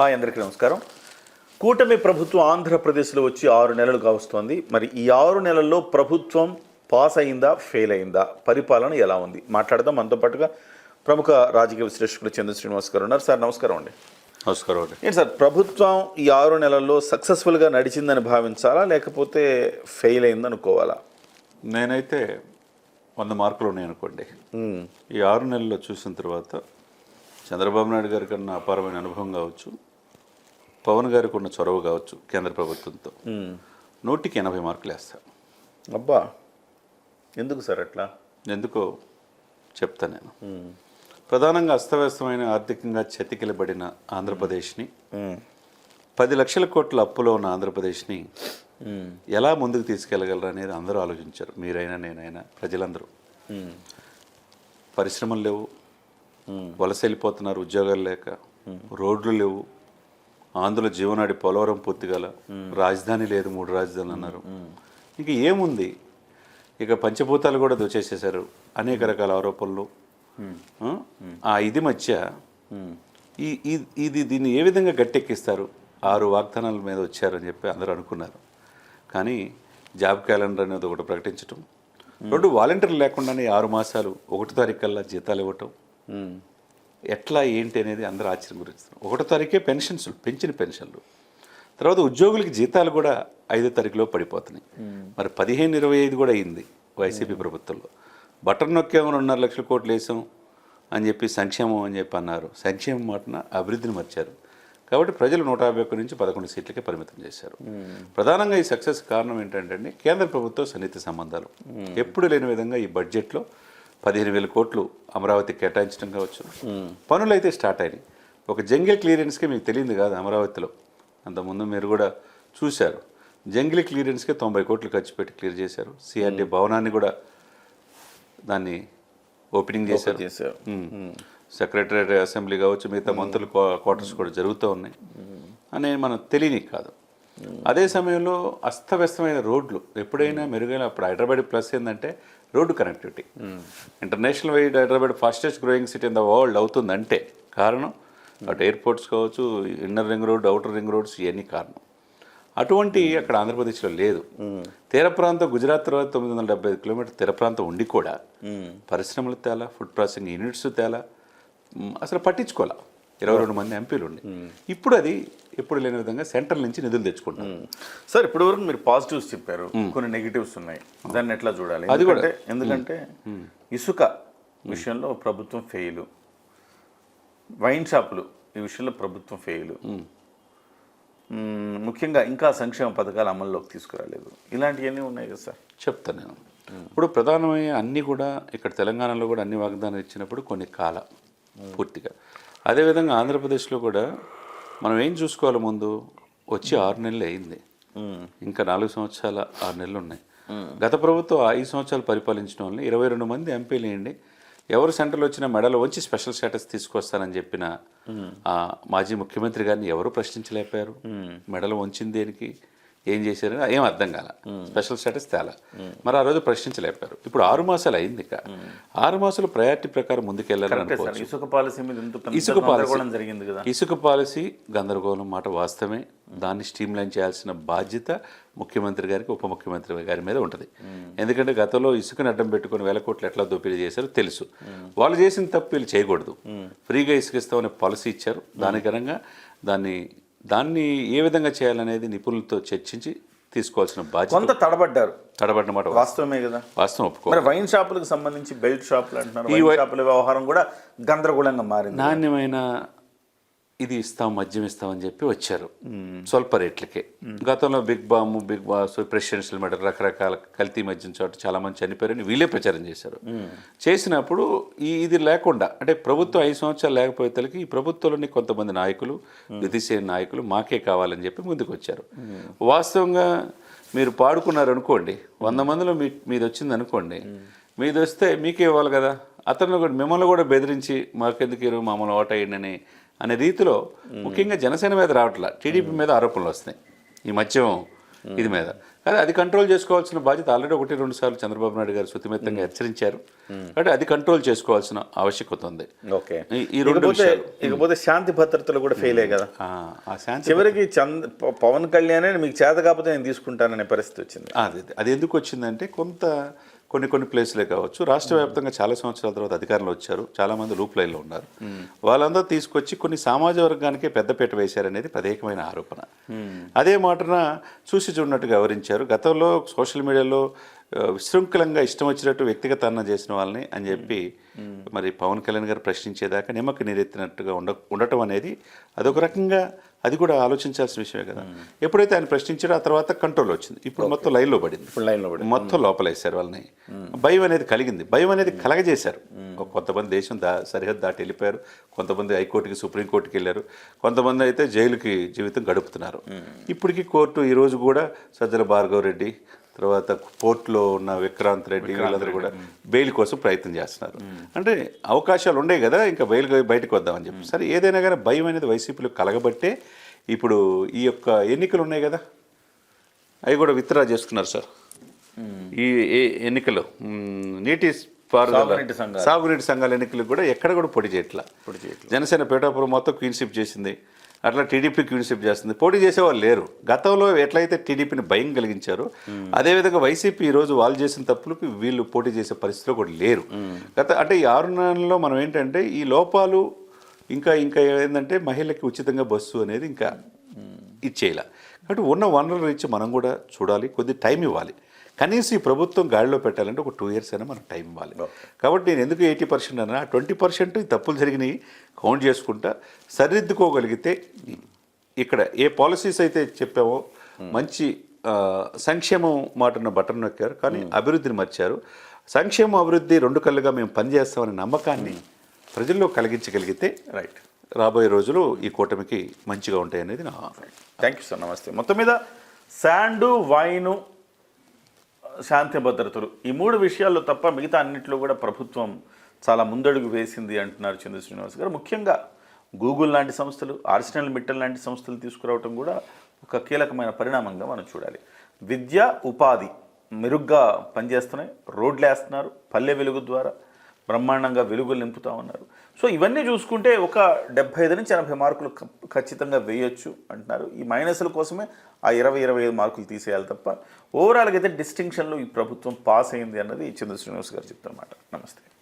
Hi అందరికీ నమస్కారం. కూటమి ప్రభుత్వం ఆంధ్రప్రదేశ్లో వచ్చి ఆరు నెలలు కావస్తోంది. మరి ఈ ఆరు నెలల్లో ప్రభుత్వం పాస్ అయిందా ఫెయిల్ అయిందా? పరిపాలన ఎలా ఉంది? మాట్లాడదాం. మనతో పాటుగా ప్రముఖ రాజకీయ విశ్లేషకులు చంద్ర శ్రీనివాస్ గారు ఉన్నారు. సార్ నమస్కారం అండి. నమస్కారం అండి. ఏంటి సార్ ప్రభుత్వం ఈ ఆరు నెలల్లో సక్సెస్ఫుల్గా నడిచిందని భావించాలా లేకపోతే ఫెయిల్ అయింది అనుకోవాలా నేనైతే వంద మార్కులు ఉన్నాయి అనుకోండి. ఈ ఆరు నెలల్లో చూసిన తర్వాత చంద్రబాబు నాయుడు గారి కన్నా అపారమైన అనుభవం కావచ్చు. పవన్ గారికి ఉన్న చొరవ కావచ్చు కేంద్ర ప్రభుత్వంతో. నూటికి ఎనభై మార్కులు వేస్తాను అబ్బా! ఎందుకు సార్ అట్లా? ఎందుకో చెప్తా నేను. ప్రధానంగా అస్తవ్యస్తమైన ఆర్థికంగా చతికిలబడిన ఆంధ్రప్రదేశ్ని. పది లక్షల కోట్ల అప్పులో ఉన్న ఆంధ్రప్రదేశ్ని. ఎలా ముందుకు తీసుకెళ్ళగలరు అనేది అందరూ ఆలోచించారు. మీరైనా నేనైనా ప్రజలందరూ. పరిశ్రమలు లేవు. వలస వెళ్ళిపోతున్నారు ఉద్యోగాలు లేక. రోడ్లు లేవు. ఆంధ్రుల జీవనాడి పోలవరం పూర్తిగల రాజధాని లేదు మూడు రాజధానులు అన్నారు. ఇంక ఏముంది? ఇక పంచభూతాలు కూడా దోచేసేశారు. అనేక రకాల ఆరోపణలు. ఆ? ఇది మధ్య ఈ ఇది దీన్ని ఏ విధంగా గట్టెక్కిస్తారు? ఆరు వాగ్దానాల మీద వచ్చారని చెప్పి అందరూ అనుకున్నారు. కానీ జాబ్ క్యాలెండర్ అనేది ఒకటి ప్రకటించటం. రెండు వాలంటీర్లు లేకుండానే ఆరు మాసాలు ఒకటో తారీఖు కల్లా జీతాలు ఇవ్వటం. ఎట్లా ఏంటి అనేది అందరూ ఆశ్చర్యం గురిస్తారు ఒకటో తారీఖే పెన్షన్స్ పెంచిన పెన్షన్లు. తర్వాత ఉద్యోగులకి జీతాలు కూడా ఐదో తారీఖులో పడిపోతున్నాయి. మరి పదిహేను ఇరవై ఐదు కూడా అయింది వైసీపీ ప్రభుత్వంలో. బటన్ నొక్కాము రెండున్నర లక్షల కోట్లు వేసాం అని చెప్పి సంక్షేమం అని చెప్పి అన్నారు. సంక్షేమం మాటన అభివృద్ధిని మర్చారు. కాబట్టి ప్రజలు నూట యాభై ఒక్క నుంచి పదకొండు సీట్లకే పరిమితం చేశారు. ప్రధానంగా ఈ సక్సెస్ కారణం ఏంటంటే అండి కేంద్ర ప్రభుత్వ సన్నిహిత సంబంధాలు. ఎప్పుడు లేని విధంగా ఈ బడ్జెట్లో పదిహేను వేల కోట్లు అమరావతి కేటాయించడం కావచ్చు. పనులు అయితే స్టార్ట్ అయినాయి. ఒక జంగిల్ క్లియరెన్స్కి మీకు తెలియదు కాదు అమరావతిలో. అంతకుముందు మీరు కూడా చూశారు. జంగిల్ క్లియరెన్స్కే తొంభై కోట్లు ఖర్చు పెట్టి క్లియర్ చేశారు. సిఆర్డీ భవనాన్ని కూడా దాన్ని ఓపెనింగ్ చేశారు. సెక్రటరీ అసెంబ్లీ కావచ్చు మిగతా మంత్రుల క్వా- క్వార్టర్స్ కూడా జరుగుతూ ఉన్నాయి. అనే మనం తెలియని కాదు. అదే సమయంలో అస్తవ్యస్తమైన రోడ్లు ఎప్పుడైనా మెరుగైన అప్పుడు హైదరాబాద్ ప్లస్ ఏంటంటే road connectivity. International wide Hyderabad fastest growing city in the world అవుతుందంటే కారణం అటు ఎయిర్పోర్ట్స్ కావచ్చు inner ring road outer ring roads ఇవన్నీ కారణం. అటువంటి అక్కడ ఆంధ్రప్రదేశ్లో లేదు. తీర ప్రాంతం గుజరాత్ తర్వాత తొమ్మిది వందల డెబ్బై ఐదు కిలోమీటర్ తీర ప్రాంతం ఉండి కూడా పరిశ్రమలు తేలా ఫుడ్ ప్రాసెసింగ్ యూనిట్స్ తేలా అసలు పట్టించుకోవాలా. ఇరవై రెండు మంది ఎంపీలు ఉండి ఇప్పుడు అది ఎప్పుడు లేని విధంగా సెంట్రల్ నుంచి నిధులు తెచ్చుకుంటారు. సార్ ఇప్పటి వరకు మీరు పాజిటివ్స్ చెప్పారు. కొన్ని నెగిటివ్స్ ఉన్నాయి. దాన్ని ఎట్లా చూడాలి? అది కూడా. ఎందుకంటే- ఎందుకంటే ఇసుక విషయంలో ప్రభుత్వం ఫెయిల్ వైన్ షాపులు ఈ విషయంలో ప్రభుత్వం ఫెయిల్ ముఖ్యంగా ఇంకా సంక్షేమ పథకాలు అమల్లోకి తీసుకురాలేదు. ఇలాంటివన్నీ ఉన్నాయి కదా సార్. చెప్తాను నేను. ఇప్పుడు ప్రధానమైన అన్నీ కూడా ఇక్కడ తెలంగాణలో కూడా అన్ని వాగ్దానాలు ఇచ్చినప్పుడు కొన్ని కాల పూర్తిగా. అదేవిధంగా ఆంధ్రప్రదేశ్లో కూడా మనం ఏం చూసుకోవాలి ముందు? వచ్చి ఆరు నెలలు అయింది. ఇంకా నాలుగు సంవత్సరాల ఆరు నెలలు ఉన్నాయి. గత ప్రభుత్వం ఐదు సంవత్సరాలు పరిపాలించడం వల్ల ఇరవై రెండు మంది ఎంపీలు వేయండి. ఎవరు సెంటర్లో వచ్చిన మెడలో వచ్చి స్పెషల్ స్టేటస్ తీసుకొస్తానని చెప్పిన ఆ మాజీ ముఖ్యమంత్రి గారిని ఎవరు ప్రశ్నించలేకపోయారు? మెడలో వంచింది దేనికి? ఏం చేశారు? ఏం అర్థం కాల. స్పెషల్ స్టేటస్ తేలా. మరి ఆ రోజు ప్రశ్నించలేకపోయారు. ఇప్పుడు ఆరు మాసాలు అయింది ఇక. ఆరు మాసాలు ప్రయారిటీ ప్రకారం ముందుకెళ్ళాలని ఇసుక పాలసీ మీద ఇసుక జరిగింది కదా. ఇసుక పాలసీ గందరగోళం మాట వాస్తవమే. దాన్ని స్ట్రీమ్లైన్ చేయాల్సిన బాధ్యత ముఖ్యమంత్రి గారికి ఉప ముఖ్యమంత్రి గారి మీద ఉంటుంది. ఎందుకంటే గతంలో ఇసుకని అడ్డం పెట్టుకుని వేల కోట్లు ఎట్లా దోపిడీ చేశారో తెలుసు. వాళ్ళు చేసిన తప్పు వీళ్ళు చేయకూడదు. ఫ్రీగా ఇసుక ఇస్తామనే పాలసీ ఇచ్చారు. దానికరంగా దాన్ని దాన్ని ఏ విధంగా చేయాలనేది నిపుణులతో చర్చించి తీసుకోవాల్సిన బాధ్యత కొంత తడబడ్డారు. తడబడిన మాట వాస్తవమే కదా. వాస్తవం ఒప్పుకో మరి వైన్ షాపులకు సంబంధించి బెల్ట్ షాపులు అంటున్నారు. వైన్ షాపుల వ్యవహారం కూడా గందరగోళంగా మారింది. నాణ్యమైన ఇది ఇస్తాం మద్యం ఇస్తామని చెప్పి వచ్చారు. స్వల్ప రేట్లకే. గతంలో big bam big boss presidential medal రకరకాల కల్తీ మద్యం చోట చాలా మంది చనిపోయారని వీళ్ళే ప్రచారం చేశారు. చేసినప్పుడు ఈ ఇది లేకుండా అంటే ప్రభుత్వం ఐదు సంవత్సరాలు లేకపోయేతలకి ఈ ప్రభుత్వంలోని కొంతమంది నాయకులు విధిసేన నాయకులు మాకే కావాలని చెప్పి ముందుకు వచ్చారు. వాస్తవంగా మీరు పాడుకున్నారు అనుకోండి వంద మందిలో మీ మీది వచ్చింది అనుకోండి మీది వస్తే మీకే ఇవ్వాలి కదా. అతను కూడా మిమ్మల్ని కూడా బెదిరించి మాకెందుకు ఇరు మమ్మల్ని ఓటేయండి అని రీతిలో ముఖ్యంగా జనసేన మీద రావట్లా. టీడీపీ మీద ఆరోపణలు వస్తున్నాయి. ఈ మద్యం ఇది మీద. కానీ అది కంట్రోల్ చేసుకోవాల్సిన బాధ్యత ఆల్రెడీ ఒకటి రెండు సార్లు చంద్రబాబు నాయుడు గారు శుతిమెత్తంగా హెచ్చరించారు. కాబట్టి అది కంట్రోల్ చేసుకోవాల్సిన ఆవశ్యకత ఉంది. ఓకే. ఈ- రెండు ఇకపోతే శాంతి భద్రతలు కూడా ఫెయిల్ అయ్యాయి కదా? ఆ, ఆ శాంతి చివరికి చంద్ ప- పవన్ కళ్యాణ్ మీకు చేత కాకపోతే నేను తీసుకుంటాననే పరిస్థితి వచ్చింది. అది. అది ఎందుకు వచ్చిందంటే కొంత కొన్ని కొన్ని ప్లేస్లే కావచ్చు. రాష్ట్ర వ్యాప్తంగా చాలా సంవత్సరాల తర్వాత అధికారంలో వచ్చారు. చాలా మంది లూప్ లైన్లో ఉన్నారు. వాళ్ళందరూ తీసుకొచ్చి కొన్ని సామాజ వర్గానికే పెద్దపీట వేశారనేది ప్రత్యేకమైన ఆరోపణ. అదే మాటన చూసి చూడనట్టుగా వివరించారు. గతంలో సోషల్ మీడియాలో విశృంఖలంగా ఇష్టం వచ్చినట్టు వ్యక్తిగత చేసిన వాళ్ళని అని చెప్పి మరి పవన్ కళ్యాణ్ గారు ప్రశ్నించేదాకా నిమ్మకి నీరెత్తినట్టుగా ఉండ ఉండటం అనేది అదొక రకంగా అది కూడా ఆలోచించాల్సిన విషయమే కదా. ఎప్పుడైతే ఆయన ప్రశ్నించాడో ఆ తర్వాత కంట్రోల్ వచ్చింది. ఇప్పుడు మొత్తం లైన్లో పడింది. ఇప్పుడు లైన్లో పడి మొత్తం లోపలేశారు వాళ్ళని. భయం అనేది కలిగింది. భయం అనేది కలగజేశారు. కొంతమంది దేశం దా సరిహద్దు దాటి వెళ్ళిపోయారు. కొంతమంది హైకోర్టుకి సుప్రీంకోర్టుకి వెళ్ళారు. కొంతమంది అయితే జైలుకి జీవితం గడుపుతున్నారు. ఇప్పటికీ కోర్టు ఈ రోజు కూడా సజ్జల భార్గవ్ రెడ్డి తర్వాత పోర్టులో ఉన్న విక్రాంత్ రెడ్డి వీళ్ళందరూ కూడా బెయిల్ కోసం ప్రయత్నం చేస్తున్నారు. అంటే అవకాశాలు ఉండే కదా ఇంకా బెయిల్ బయటకు వద్దామని చెప్పి. సరే ఏదైనా కానీ భయం అనేది వైసీపీలో కలగబట్టే ఇప్పుడు ఈ యొక్క ఎన్నికలు ఉన్నాయి కదా అవి కూడా విత్డ్రా చేసుకున్నారు సార్. ఈ ఎన్నికలు నీటి పారుదల సాగునీటి సంఘాలు. ఎన్నికలకు కూడా ఎక్కడ కూడా పోటీ చేయట్లా. జనసేన పేటాపురం మొత్తం క్వీన్షిప్ చేసింది. అట్లా టీడీపీ క్వీన్షిప్ చేస్తుంది. పోటీ చేసేవాళ్ళు లేరు. గతంలో ఎట్లయితే టీడీపీని భయం కలిగించారో అదేవిధంగా వైసీపీ ఈ రోజు వాళ్ళు చేసిన తప్పులకు వీళ్ళు పోటీ చేసే పరిస్థితిలో కూడా లేరు. గత అంటే ఈ ఆరు నెలల్లో మనం ఏంటంటే ఈ లోపాలు ఇంకా ఇంకా ఏంటంటే మహిళకి ఉచితంగా బస్సు అనేది ఇంకా ఇచ్చేయాల. కాబట్టి ఉన్న వనరులు ఇచ్చి మనం కూడా చూడాలి కొద్ది టైం ఇవ్వాలి. కనీసం ఈ ప్రభుత్వం గాడిలో పెట్టాలంటే ఒక టూ ఇయర్స్ అయినా మనం టైం ఇవ్వాలి. కాబట్టి నేను ఎందుకు ఎయిటీ పర్సెంట్ అన్నా ట్వంటీ పర్సెంట్ తప్పులు జరిగినాయి కౌంట్ చేసుకుంటా సరిదిద్దుకోగలిగితే ఇక్కడ ఏ పాలసీస్ అయితే చెప్పామో మంచి ఆ, సంక్షేమం మాటన్న బటన్ నొక్కారు కానీ అభివృద్ధిని మర్చారు. సంక్షేమం అభివృద్ధి రెండు కళ్ళుగా మేము పనిచేస్తామనే నమ్మకాన్ని ప్రజల్లో కలిగించగలిగితే రైట్ రాబోయే రోజులు ఈ కూటమికి మంచిగా ఉంటాయి అనేది నా థ్యాంక్ యూ సార్ నమస్తే మొత్తం మీద శాండు వైను శాంతి భద్రతలు. ఈ మూడు విషయాల్లో తప్ప మిగతా అన్నింటిలో కూడా ప్రభుత్వం చాలా ముందడుగు వేసింది అంటున్నారు చంద్ర శ్రీనివాస్ గారు. ముఖ్యంగా గూగుల్ లాంటి సంస్థలు ఆర్సినల్ మిట్టల్ లాంటి సంస్థలు తీసుకురావటం కూడా ఒక కీలకమైన పరిణామంగా మనం చూడాలి. విద్య ఉపాధి మెరుగ్గా పనిచేస్తున్నాయి. రోడ్లు వేస్తున్నారు పల్లె వెలుగు ద్వారా బ్రహ్మాండంగా వెలుగులు నింపుతా ఉన్నారు. సో ఇవన్నీ చూసుకుంటే ఒక డెబ్బై ఐదు నుంచి ఎనభై మార్కులు ఖచ్చితంగా వేయొచ్చు అంటున్నారు. ఈ మైనస్ల కోసమే ఆ ఇరవై ఇరవై ఐదు మార్కులు తీసేయాలి తప్ప ఓవరాల్గా అయితే డిస్టింక్షన్లో ఈ ప్రభుత్వం పాస్ అయింది అన్నది చంద్ర శ్రీనివాస్ గారు చెప్తారన్నమాట నమస్తే.